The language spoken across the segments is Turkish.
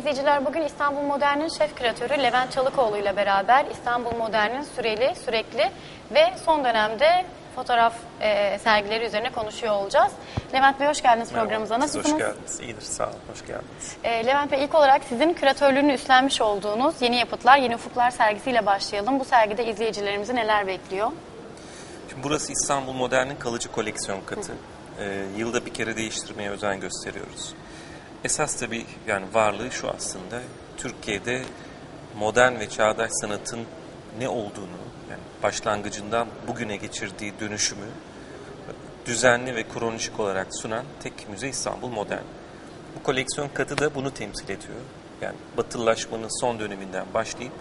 İzleyiciler bugün İstanbul Modern'in şef küratörü Levent Çalıkoğlu ile beraber İstanbul Modern'in süreli, sürekli ve son dönemde fotoğraf e, sergileri üzerine konuşuyor olacağız. Levent Bey hoş geldiniz programımıza. Merhaba, siz Nasılsınız? Hoş geldiniz. İyidir, sağ olun. Hoş geldiniz. E, Levent Bey ilk olarak sizin küratörlüğünü üstlenmiş olduğunuz Yeni Yapıtlar, Yeni Ufuklar sergisiyle başlayalım. Bu sergide izleyicilerimizi neler bekliyor? Şimdi burası İstanbul Modern'in kalıcı koleksiyon katı. Ee, yılda bir kere değiştirmeye özen gösteriyoruz. Esas tabii yani varlığı şu aslında. Türkiye'de modern ve çağdaş sanatın ne olduğunu, yani başlangıcından bugüne geçirdiği dönüşümü düzenli ve kronolojik olarak sunan tek müze İstanbul Modern. Bu koleksiyon katı da bunu temsil ediyor. Yani batılılaşmanın son döneminden başlayıp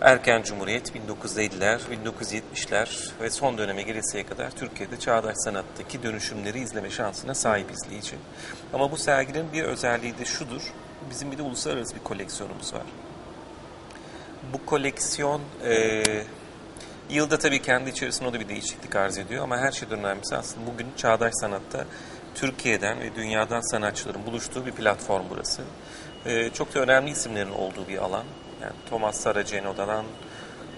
Erken Cumhuriyet 1950'ler, 1970'ler ve son döneme gelesiye kadar Türkiye'de çağdaş sanattaki dönüşümleri izleme şansına sahip izleyici. Ama bu serginin bir özelliği de şudur. Bizim bir de uluslararası bir koleksiyonumuz var. Bu koleksiyon e, yılda tabii kendi içerisinde o da bir değişiklik arz ediyor ama her şeyden önemlisi aslında bugün çağdaş sanatta Türkiye'den ve dünyadan sanatçıların buluştuğu bir platform burası. E, çok da önemli isimlerin olduğu bir alan. Yani Thomas Saraceno'dan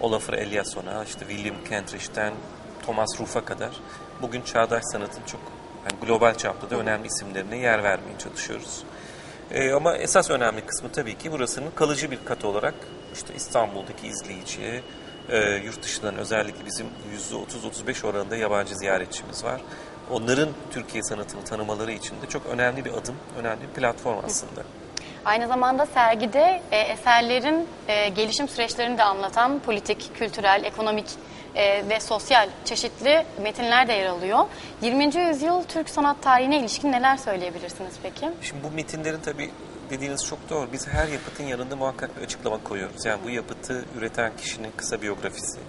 Olafur Eliasson'a, işte William Kentridge'den Thomas Ruff'a kadar bugün çağdaş sanatın çok yani global çapta da önemli isimlerine yer vermeye çalışıyoruz. Ee, ama esas önemli kısmı tabii ki burasının kalıcı bir kat olarak işte İstanbul'daki izleyiciye, e, yurt dışından özellikle bizim %30-35 oranında yabancı ziyaretçimiz var. Onların Türkiye sanatını tanımaları için de çok önemli bir adım, önemli bir platform aslında. Aynı zamanda sergide e, eserlerin e, gelişim süreçlerini de anlatan politik, kültürel, ekonomik e, ve sosyal çeşitli metinler de yer alıyor. 20. yüzyıl Türk sanat tarihine ilişkin neler söyleyebilirsiniz peki? Şimdi bu metinlerin tabii dediğiniz çok doğru. Biz her yapıtın yanında muhakkak bir açıklama koyuyoruz. Yani bu yapıtı üreten kişinin kısa biyografisi,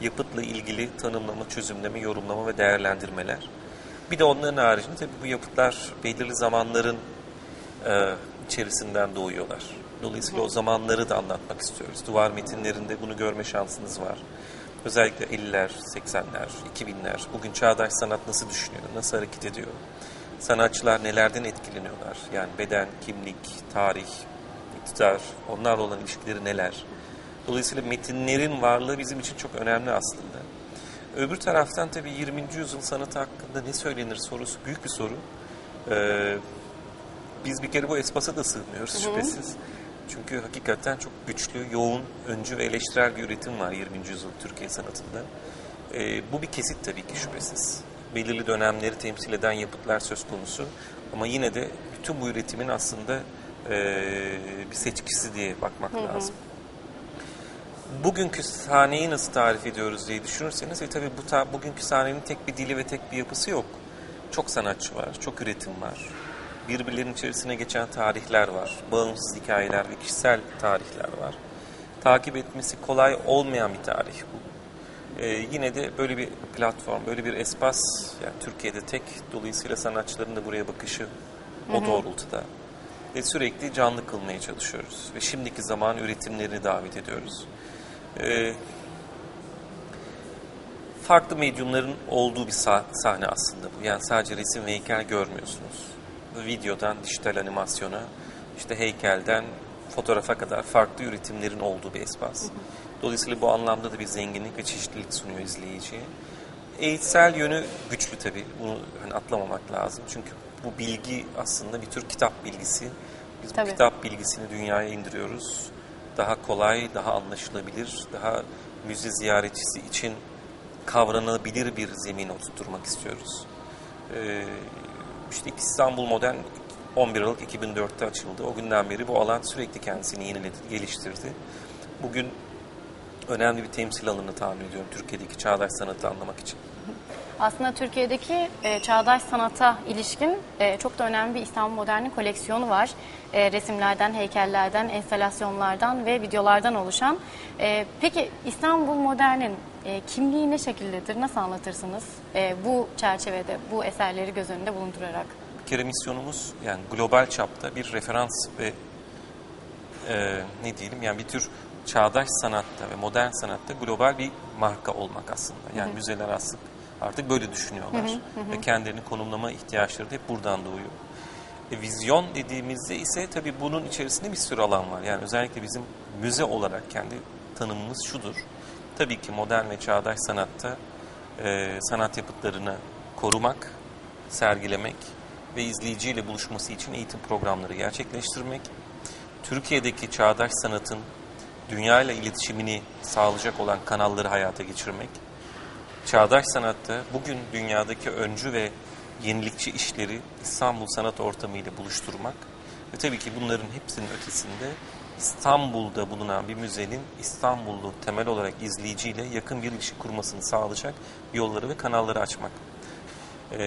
yapıtla ilgili tanımlama, çözümleme, yorumlama ve değerlendirmeler. Bir de onların haricinde tabii bu yapıtlar belirli zamanların e, içerisinden doğuyorlar. Dolayısıyla o zamanları da anlatmak istiyoruz. Duvar metinlerinde bunu görme şansınız var. Özellikle 50'ler, 80'ler, 2000'ler. Bugün çağdaş sanat nasıl düşünüyor, nasıl hareket ediyor? Sanatçılar nelerden etkileniyorlar? Yani beden, kimlik, tarih, iktidar, onlarla olan ilişkileri neler? Dolayısıyla metinlerin varlığı bizim için çok önemli aslında. Öbür taraftan tabii 20. yüzyıl sanatı hakkında ne söylenir sorusu büyük bir soru. Ee, biz bir kere bu espasa da sığmıyoruz şüphesiz. Çünkü hakikaten çok güçlü, yoğun, öncü ve eleştirel bir üretim var 20. yüzyıl Türkiye sanatında. Ee, bu bir kesit tabii ki şüphesiz. Belirli dönemleri temsil eden yapıtlar söz konusu. Ama yine de bütün bu üretimin aslında ee, bir seçkisi diye bakmak lazım. Bugünkü sahneyi nasıl tarif ediyoruz diye düşünürseniz, e tabii bu ta, bugünkü sahnenin tek bir dili ve tek bir yapısı yok. Çok sanatçı var, çok üretim var. Birbirlerinin içerisine geçen tarihler var. Bağımsız hikayeler ve kişisel tarihler var. Takip etmesi kolay olmayan bir tarih bu. Ee, yine de böyle bir platform, böyle bir espas, yani Türkiye'de tek, dolayısıyla sanatçıların da buraya bakışı o doğrultuda. Ve sürekli canlı kılmaya çalışıyoruz. Ve şimdiki zaman üretimlerini davet ediyoruz. Ee, farklı medyumların olduğu bir sah- sahne aslında bu. Yani sadece resim ve heykel görmüyorsunuz. Videodan dijital animasyona, işte heykelden fotoğrafa kadar farklı üretimlerin olduğu bir espas. Dolayısıyla bu anlamda da bir zenginlik ve çeşitlilik sunuyor izleyiciye. Eğitsel yönü güçlü tabii. Bunu hani atlamamak lazım. Çünkü bu bilgi aslında bir tür kitap bilgisi. Biz Tabii. bu kitap bilgisini dünyaya indiriyoruz. Daha kolay, daha anlaşılabilir, daha müze ziyaretçisi için kavranabilir bir zemin oturtturmak istiyoruz. Ee, işte İstanbul Modern 11 Aralık 2004'te açıldı. O günden beri bu alan sürekli kendisini yeniledi, geliştirdi. Bugün önemli bir temsil alanı tahmin ediyorum Türkiye'deki çağdaş sanatı anlamak için. Aslında Türkiye'deki e, çağdaş sanata ilişkin e, çok da önemli bir İstanbul Modern'in koleksiyonu var. E, resimlerden, heykellerden, enstalasyonlardan ve videolardan oluşan. E, peki İstanbul Modern'in e, kimliği ne şekildedir? Nasıl anlatırsınız? E, bu çerçevede, bu eserleri göz önünde bulundurarak. Bir kere misyonumuz yani global çapta bir referans ve e, ne diyelim yani bir tür çağdaş sanatta ve modern sanatta global bir marka olmak aslında. Yani müzeler aslında artık böyle düşünüyorlar ve kendilerini konumlama ihtiyaçları da hep buradan doğuyor. E, vizyon dediğimizde ise tabii bunun içerisinde bir sürü alan var. Yani özellikle bizim müze olarak kendi tanımımız şudur. Tabii ki modern ve çağdaş sanatta e, sanat yapıtlarını korumak, sergilemek ve izleyiciyle buluşması için eğitim programları gerçekleştirmek, Türkiye'deki çağdaş sanatın dünya ile iletişimini sağlayacak olan kanalları hayata geçirmek, çağdaş sanatta bugün dünyadaki öncü ve yenilikçi işleri İstanbul sanat ortamı ile buluşturmak ve tabii ki bunların hepsinin ötesinde İstanbul'da bulunan bir müzenin İstanbul'u temel olarak izleyiciyle yakın bir ilişki kurmasını sağlayacak yolları ve kanalları açmak. Ee,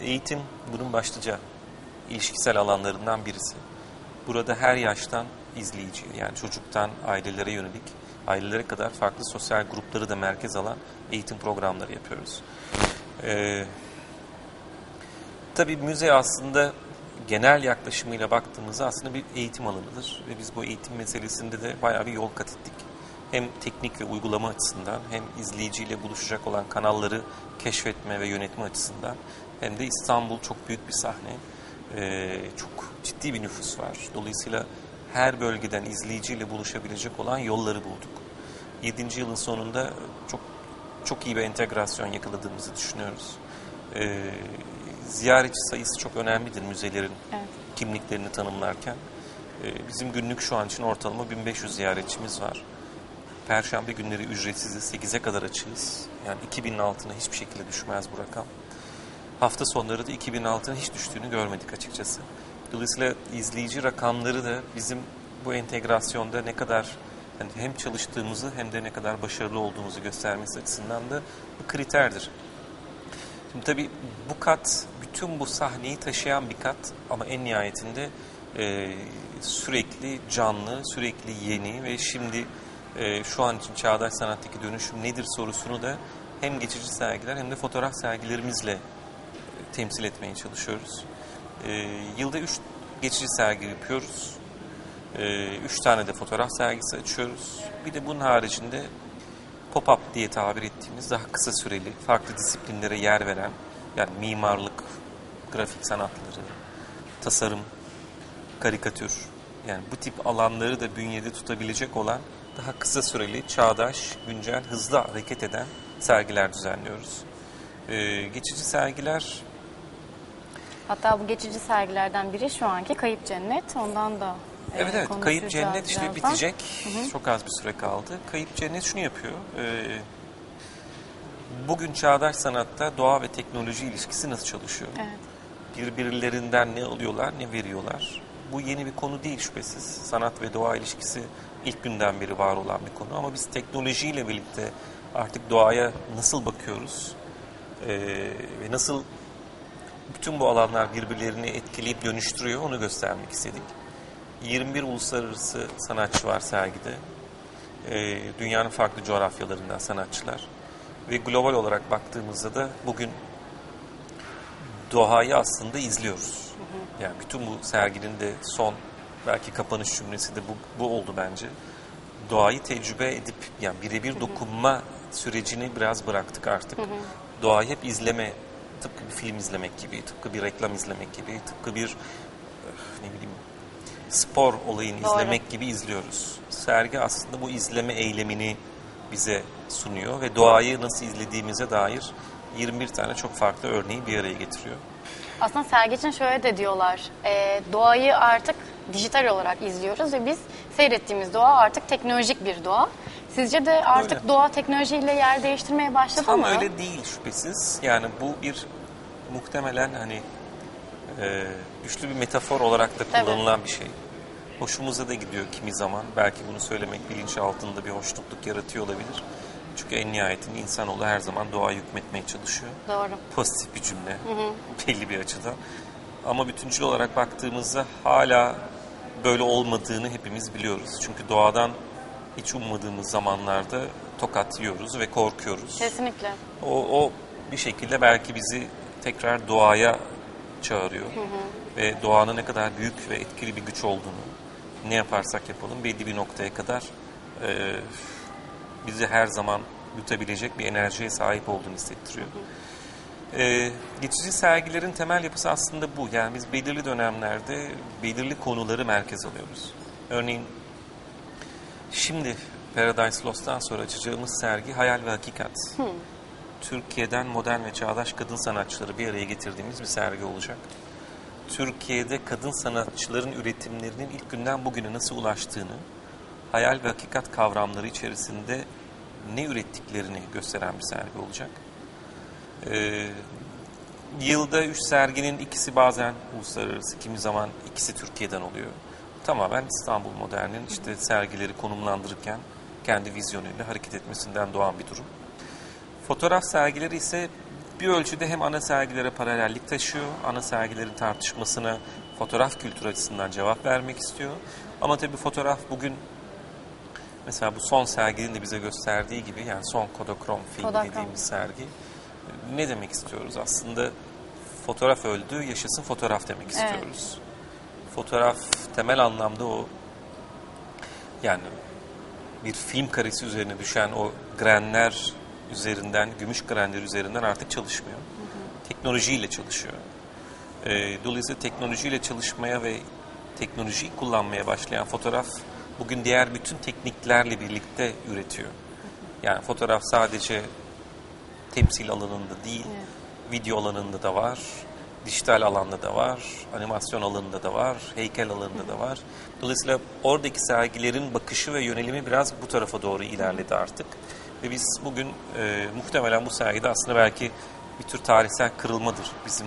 eğitim bunun başlıca ilişkisel alanlarından birisi. Burada her yaştan izleyici yani çocuktan ailelere yönelik ailelere kadar farklı sosyal grupları da merkez alan eğitim programları yapıyoruz. Ee, tabii müze aslında genel yaklaşımıyla baktığımızda aslında bir eğitim alanıdır. Ve biz bu eğitim meselesinde de bayağı bir yol kat ettik. Hem teknik ve uygulama açısından hem izleyiciyle buluşacak olan kanalları keşfetme ve yönetme açısından hem de İstanbul çok büyük bir sahne. Ee, çok ciddi bir nüfus var. Dolayısıyla her bölgeden izleyiciyle buluşabilecek olan yolları bulduk. 7. yılın sonunda çok çok iyi bir entegrasyon yakaladığımızı düşünüyoruz. Ee, ziyaretçi sayısı çok önemlidir müzelerin Evet. kimliklerini tanımlarken. Ee, bizim günlük şu an için ortalama 1500 ziyaretçimiz var. Perşembe günleri ücretsiz 8'e kadar açığız. Yani 2000'in altına hiçbir şekilde düşmez bu rakam. Hafta sonları da 2000'in altına hiç düştüğünü görmedik açıkçası. Dolayısıyla izleyici rakamları da bizim bu entegrasyonda ne kadar yani hem çalıştığımızı hem de ne kadar başarılı olduğumuzu göstermesi açısından da bir kriterdir. Şimdi tabii bu kat, bütün bu sahneyi taşıyan bir kat ama en nihayetinde e, sürekli canlı, sürekli yeni ve şimdi e, şu an için çağdaş sanattaki dönüşüm nedir sorusunu da hem geçici sergiler hem de fotoğraf sergilerimizle e, temsil etmeye çalışıyoruz. E, yılda üç geçici sergi yapıyoruz. E, üç tane de fotoğraf sergisi açıyoruz. Bir de bunun haricinde pop-up diye tabir ettiğimiz daha kısa süreli, farklı disiplinlere yer veren, yani mimarlık, grafik sanatları, tasarım, karikatür, yani bu tip alanları da bünyede tutabilecek olan daha kısa süreli, çağdaş, güncel, hızlı hareket eden sergiler düzenliyoruz. Ee, geçici sergiler Hatta bu geçici sergilerden biri şu anki Kayıp Cennet. Ondan da Evet evet Kayıp Cennet işte birazdan. bitecek. Çok az bir süre kaldı. Kayıp Cennet şunu yapıyor. Ee, bugün çağdaş sanatta doğa ve teknoloji ilişkisi nasıl çalışıyor? Evet. Birbirlerinden ne alıyorlar ne veriyorlar? Bu yeni bir konu değil şüphesiz. Sanat ve doğa ilişkisi ilk günden beri var olan bir konu. Ama biz teknolojiyle birlikte artık doğaya nasıl bakıyoruz? Ee, ve nasıl bütün bu alanlar birbirlerini etkileyip dönüştürüyor onu göstermek istedik. 21 uluslararası sanatçı var sergide. Ee, dünyanın farklı coğrafyalarından sanatçılar. Ve global olarak baktığımızda da bugün doğayı aslında izliyoruz. Yani bütün bu serginin de son belki kapanış cümlesi de bu, bu oldu bence. Doğayı tecrübe edip yani birebir dokunma sürecini biraz bıraktık artık. Doğayı hep izleme, tıpkı bir film izlemek gibi, tıpkı bir reklam izlemek gibi, tıpkı bir ne bileyim spor olayını Doğru. izlemek gibi izliyoruz. Sergi aslında bu izleme eylemini bize sunuyor ve doğayı nasıl izlediğimize dair 21 tane çok farklı örneği bir araya getiriyor. Aslında sergi için şöyle de diyorlar. e, doğayı artık dijital olarak izliyoruz ve biz seyrettiğimiz doğa artık teknolojik bir doğa. Sizce de artık Öyle. doğa teknolojiyle yer değiştirmeye başladı Tam mı? öyle değil şüphesiz. Yani bu bir muhtemelen hani e, güçlü bir metafor olarak da Tabii. kullanılan bir şey. Hoşumuza da gidiyor kimi zaman. Belki bunu söylemek bilinç altında bir hoşnutluk yaratıyor olabilir. Çünkü en nihayetinde insanoğlu her zaman doğaya hükmetmeye çalışıyor. Doğru. Pozitif bir cümle belli bir açıdan. Ama bütüncül olarak baktığımızda hala böyle olmadığını hepimiz biliyoruz. Çünkü doğadan hiç ummadığımız zamanlarda tokat yiyoruz ve korkuyoruz. Kesinlikle. O, o bir şekilde belki bizi tekrar doğaya çağırıyor. Ve doğanın ne kadar büyük ve etkili bir güç olduğunu ne yaparsak yapalım belli bir noktaya kadar e, bizi her zaman yutabilecek bir enerjiye sahip olduğunu hissettiriyor. Ee, geçici sergilerin temel yapısı aslında bu. Yani biz belirli dönemlerde belirli konuları merkez alıyoruz. Örneğin şimdi Paradise Lost'tan sonra açacağımız sergi Hayal ve Hakikat. Türkiye'den modern ve çağdaş kadın sanatçıları bir araya getirdiğimiz bir sergi olacak. Türkiye'de kadın sanatçıların üretimlerinin ilk günden bugüne nasıl ulaştığını, hayal ve hakikat kavramları içerisinde ne ürettiklerini gösteren bir sergi olacak. Ee, yılda üç serginin ikisi bazen uluslararası, kimi zaman ikisi Türkiye'den oluyor. Tamamen İstanbul Modern'in işte sergileri konumlandırırken kendi vizyonuyla hareket etmesinden doğan bir durum. Fotoğraf sergileri ise bir ölçüde hem ana sergilere paralellik taşıyor, ana sergilerin tartışmasına fotoğraf kültürü açısından cevap vermek istiyor. Ama tabii fotoğraf bugün mesela bu son serginin de bize gösterdiği gibi yani son Kodakrom filmi Kodakrom. dediğimiz sergi ne demek istiyoruz aslında fotoğraf öldü yaşasın fotoğraf demek istiyoruz. Fotoğraf temel anlamda o yani bir film karesi üzerine düşen o grenler üzerinden, gümüş grenler üzerinden artık çalışmıyor. Teknolojiyle çalışıyor. Ee, dolayısıyla teknolojiyle çalışmaya ve teknolojiyi kullanmaya başlayan fotoğraf bugün diğer bütün tekniklerle birlikte üretiyor. Yani fotoğraf sadece temsil alanında değil, video alanında da var, dijital alanda da var, animasyon alanında da var, heykel alanında da var. Dolayısıyla oradaki sergilerin bakışı ve yönelimi biraz bu tarafa doğru ilerledi artık. Ve biz bugün e, muhtemelen bu sergide aslında belki bir tür tarihsel kırılmadır bizim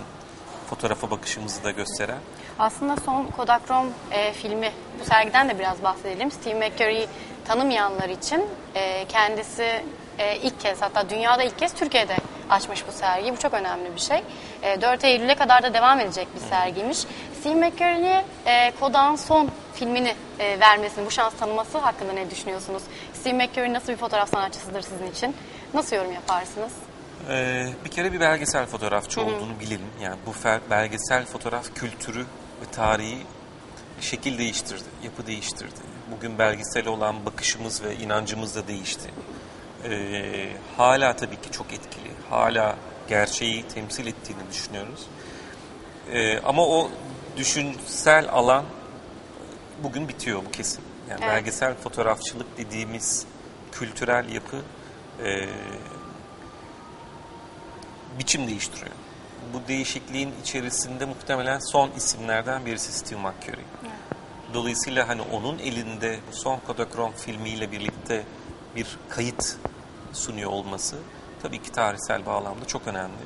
fotoğrafa bakışımızı da gösteren. Aslında son Kodakrom e, filmi, bu sergiden de biraz bahsedelim. Steve McCurry'i tanımayanlar için e, kendisi e, ilk kez hatta dünyada ilk kez Türkiye'de açmış bu sergiyi. Bu çok önemli bir şey. E, 4 Eylül'e kadar da devam edecek bir sergiymiş. Steve McCurry'e Kodak'ın son filmini e, vermesini, bu şans tanıması hakkında ne düşünüyorsunuz? Steve McCurry nasıl bir fotoğraf sanatçısıdır sizin için? Nasıl yorum yaparsınız? Ee, bir kere bir belgesel fotoğrafçı olduğunu bilelim. Yani bu belgesel fotoğraf kültürü ve tarihi şekil değiştirdi, yapı değiştirdi. Bugün belgesele olan bakışımız ve inancımız da değişti. Ee, hala tabii ki çok etkili. Hala gerçeği temsil ettiğini düşünüyoruz. Ee, ama o düşünsel alan bugün bitiyor bu kesin. Yani Evet. belgesel fotoğrafçılık dediğimiz kültürel yapı e, biçim değiştiriyor. Bu değişikliğin içerisinde muhtemelen son isimlerden birisi Steve McCurry. Dolayısıyla hani onun elinde bu son Kodakrom filmiyle birlikte bir kayıt sunuyor olması tabii ki tarihsel bağlamda çok önemli.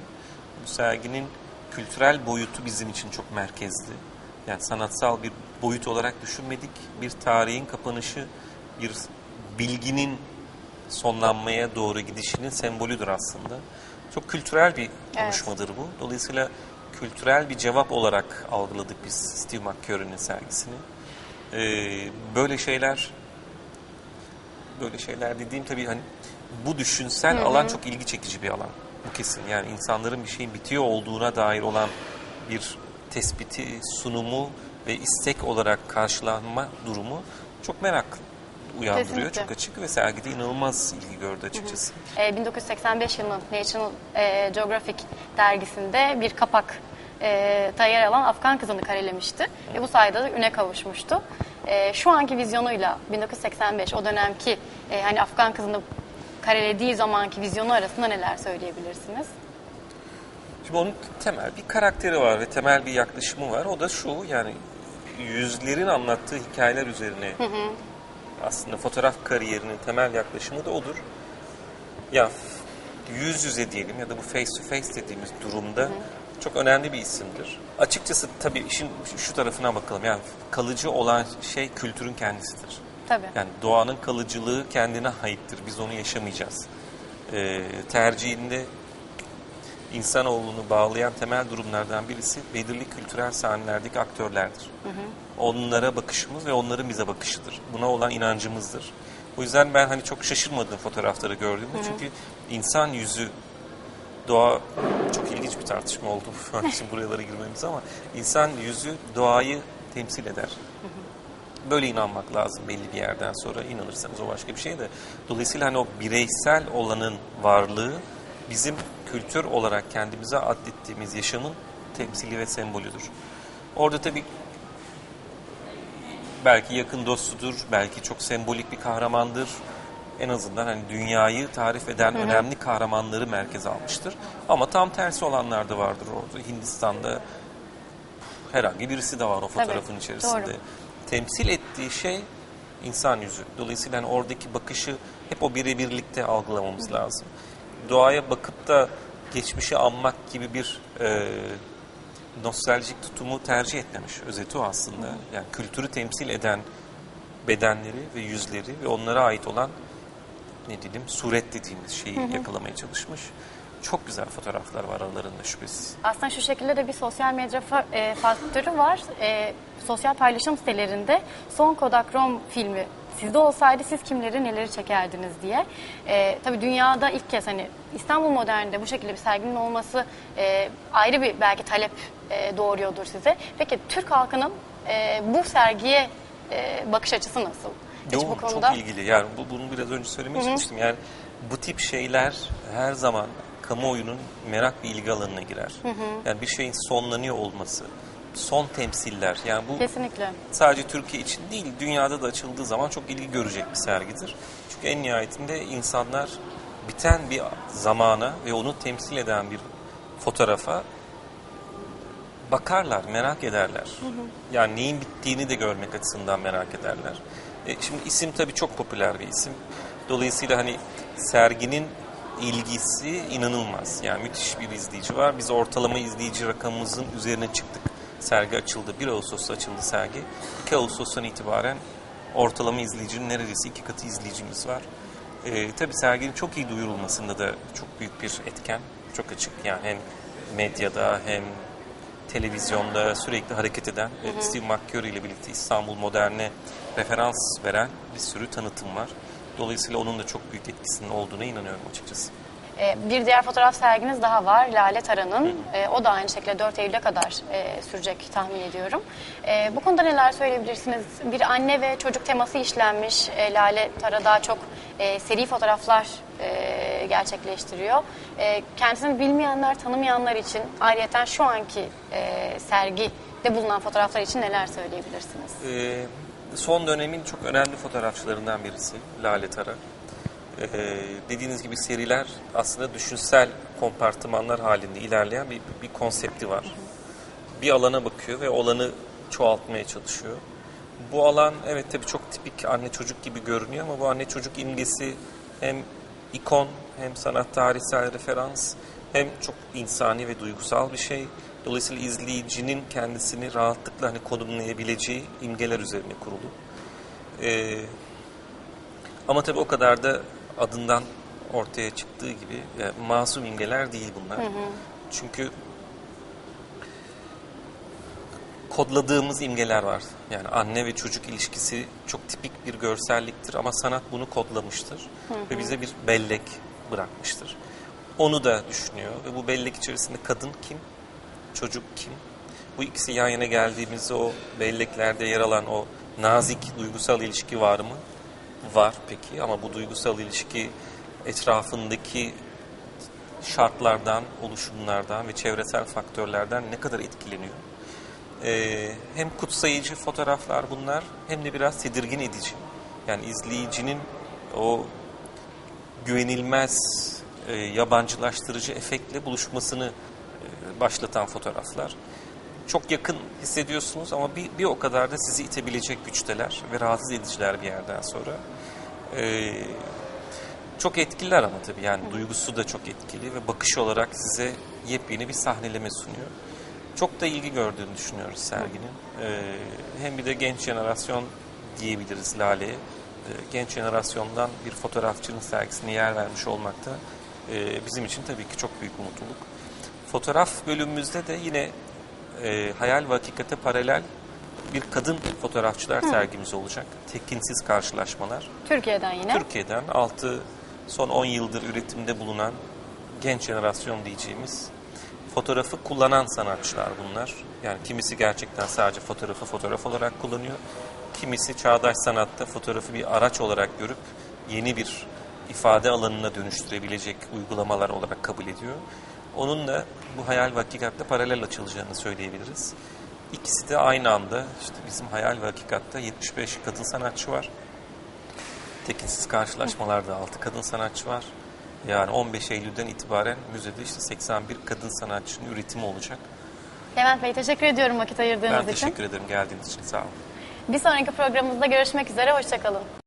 Bu serginin kültürel boyutu bizim için çok merkezli. Yani sanatsal bir boyut olarak düşünmedik. Bir tarihin kapanışı, bir bilginin sonlanmaya doğru gidişinin sembolüdür aslında. Çok kültürel bir konuşmadır bu. Dolayısıyla kültürel bir cevap olarak algıladık biz Steve McCurry'nin sergisini. Ee, böyle şeyler böyle şeyler dediğim tabii hani bu düşünsel alan çok ilgi çekici bir alan. Bu kesin. Yani insanların bir şeyin bitiyor olduğuna dair olan bir tespiti, sunumu ve istek olarak karşılanma durumu çok merak uyandırıyor. Kesinlikle. Çok açık ve sergide inanılmaz ilgi gördü açıkçası. E, 1985 yılının National e, Geographic dergisinde bir kapak e, yer alan Afgan kızını karelemişti. Ve bu sayede de üne kavuşmuştu. E, şu anki vizyonuyla 1985 o dönemki e, hani Afgan kızını karelediği zamanki vizyonu arasında neler söyleyebilirsiniz? Şimdi onun temel bir karakteri var ve temel bir yaklaşımı var. O da şu yani yüzlerin anlattığı hikayeler üzerine aslında fotoğraf kariyerinin temel yaklaşımı da odur. Ya yüz yüze diyelim ya da bu face to face dediğimiz durumda çok önemli bir isimdir. Açıkçası tabii işin şu- şu tarafına bakalım. Yani kalıcı olan şey kültürün kendisidir. Tabii. Yani doğanın kalıcılığı kendine aittir. Biz onu yaşamayacağız. Ee, tercihinde insanoğlunu bağlayan temel durumlardan birisi belirli kültürel sahnelerdeki aktörlerdir. Onlara bakışımız ve onların bize bakışıdır. Buna olan inancımızdır. O yüzden ben hani çok şaşırmadım fotoğrafları gördüğümde. Çünkü insan yüzü doğa çok ilginç bir tartışma oldu şu an için buralara girmemiz ama insan yüzü doğayı temsil eder. Böyle inanmak lazım belli bir yerden sonra inanırsanız o başka bir şey de. Dolayısıyla hani o bireysel olanın varlığı bizim kültür olarak kendimize adettiğimiz yaşamın temsili ve sembolüdür. Orada tabii belki yakın dostudur, belki çok sembolik bir kahramandır. En azından hani dünyayı tarif eden önemli kahramanları merkeze almıştır. Ama tam tersi olanlar da vardır orada. Hindistan'da herhangi birisi de var o fotoğrafın Tabii, içerisinde. doğru. Temsil ettiği şey insan yüzü. Dolayısıyla hani oradaki bakışı hep o birebirlikte algılamamız lazım. Doğaya bakıp da geçmişi anmak gibi bir e, nostaljik tutumu tercih etmemiş. Özeti o aslında. Yani kültürü temsil eden bedenleri ve yüzleri ve onlara ait olan ne diyelim suret dediğimiz şeyi yakalamaya çalışmış. Çok güzel fotoğraflar var aralarında şüphesiz. Aslında şu şekilde de bir sosyal medya fa- e, faktörü var. E, sosyal paylaşım sitelerinde son Kodakrom filmi sizde olsaydı siz kimleri neleri çekerdiniz diye. E, tabii dünyada ilk kez hani İstanbul Modern'de bu şekilde bir serginin olması e, ayrı bir belki talep e, doğuruyordur size. Peki Türk halkının e, bu sergiye e, bakış açısı nasıl? Hiç Yoğun, bu konuda çok ilgili. Yani bu, bunu biraz önce söylemeye çalıştım. Yani bu tip şeyler her zaman kamuoyunun merak ve ilgi alanına girer. Yani bir şeyin sonlanıyor olması, son temsiller. Yani bu kesinlikle. sadece Türkiye için değil, dünyada da açıldığı zaman çok ilgi görecek bir sergidir. Çünkü en nihayetinde insanlar biten bir zamana ve onu temsil eden bir fotoğrafa bakarlar, merak ederler. Yani neyin bittiğini de görmek açısından merak ederler. E, şimdi isim tabii çok popüler bir isim. Dolayısıyla hani serginin ilgisi inanılmaz. Yani müthiş bir izleyici var. Biz ortalama izleyici rakamımızın üzerine çıktık. Sergi açıldı. 1 Ağustos'ta açıldı sergi. 2 Ağustos'tan itibaren ortalama izleyicinin neredeyse iki katı izleyicimiz var. E, tabii serginin çok iyi duyurulmasında da çok büyük bir etken. Çok açık. Yani hem medyada hem televizyonda sürekli hareket eden e, Steve McCurry ile birlikte İstanbul Modern'e referans veren bir sürü tanıtım var. Dolayısıyla onun da çok büyük etkisinin olduğuna inanıyorum açıkçası. Ee, Bir diğer fotoğraf serginiz daha var. Lale Tara'nın. Ee, O da aynı şekilde 4 Eylül'e kadar e, sürecek tahmin ediyorum. Ee, Bu konuda neler söyleyebilirsiniz? Bir anne ve çocuk teması işlenmiş. Ee, Lale Tara daha çok e, seri fotoğraflar e, gerçekleştiriyor. E, Kendisini bilmeyenler, tanımayanlar için ayrıyeten şu anki e, sergide bulunan fotoğraflar için neler söyleyebilirsiniz? Ee, son dönemin çok önemli fotoğrafçılarından birisi Lale Tara. Ee, dediğiniz gibi seriler aslında düşünsel kompartımanlar halinde ilerleyen bir, bir konsepti var. Bir alana bakıyor ve alanı çoğaltmaya çalışıyor. Bu alan evet tabii çok tipik anne çocuk gibi görünüyor ama bu anne çocuk imgesi hem ikon hem sanat tarihsel referans hem çok insani ve duygusal bir şey. Dolayısıyla izleyicinin kendisini rahatlıkla hani konumlayabileceği imgeler üzerine kurulu. Ee, ama tabii o kadar da adından ortaya çıktığı gibi yani masum imgeler değil bunlar. Çünkü kodladığımız imgeler var. Yani anne ve çocuk ilişkisi çok tipik bir görselliktir ama sanat bunu kodlamıştır ve bize bir bellek bırakmıştır. Onu da düşünüyor ve bu bellek içerisinde kadın kim, çocuk kim? Bu ikisi yan yana geldiğimizde o belleklerde yer alan o nazik duygusal ilişki var mı? Var peki ama bu duygusal ilişki etrafındaki şartlardan, oluşumlardan ve çevresel faktörlerden ne kadar etkileniyor? Ee, hem kutsayıcı fotoğraflar bunlar hem de biraz tedirgin edici. Yani izleyicinin o güvenilmez e, yabancılaştırıcı efektle buluşmasını e, başlatan fotoğraflar. Çok yakın hissediyorsunuz ama bir, bir o kadar da sizi itebilecek güçteler ve rahatsız ediciler bir yerden sonra. Ee, çok etkililer ama tabii yani duygusu da çok etkili ve bakış olarak size yepyeni bir sahneleme sunuyor. Çok da ilgi gördüğünü düşünüyoruz serginin. Ee, hem bir de genç jenerasyon diyebiliriz Lale'ye. Ee, genç jenerasyondan bir fotoğrafçının sergisine yer vermiş olmak da e, bizim için tabii ki çok büyük mutluluk. Fotoğraf bölümümüzde de yine e, hayal ve hakikate paralel bir kadın fotoğrafçılar sergimiz olacak. Tekinsiz karşılaşmalar. Türkiye'den yine. Türkiye'den 6 son 10 yıldır üretimde bulunan genç jenerasyon diyeceğimiz fotoğrafı kullanan sanatçılar bunlar. Yani kimisi gerçekten sadece fotoğrafı fotoğraf olarak kullanıyor. Kimisi çağdaş sanatta fotoğrafı bir araç olarak görüp yeni bir ifade alanına dönüştürebilecek uygulamalar olarak kabul ediyor. Onunla bu hayal ve hakikatle paralel açılacağını söyleyebiliriz. İkisi de aynı anda işte bizim hayal ve hakikatte 75 kadın sanatçı var. Tekinsiz karşılaşmalarda 6 kadın sanatçı var. Yani 15 Eylül'den itibaren müzede işte 81 kadın sanatçının üretimi olacak. Levent Bey teşekkür ediyorum vakit ayırdığınız Ben için. teşekkür ederim geldiğiniz için. Sağ olun. Bir sonraki programımızda görüşmek üzere. Hoşçakalın.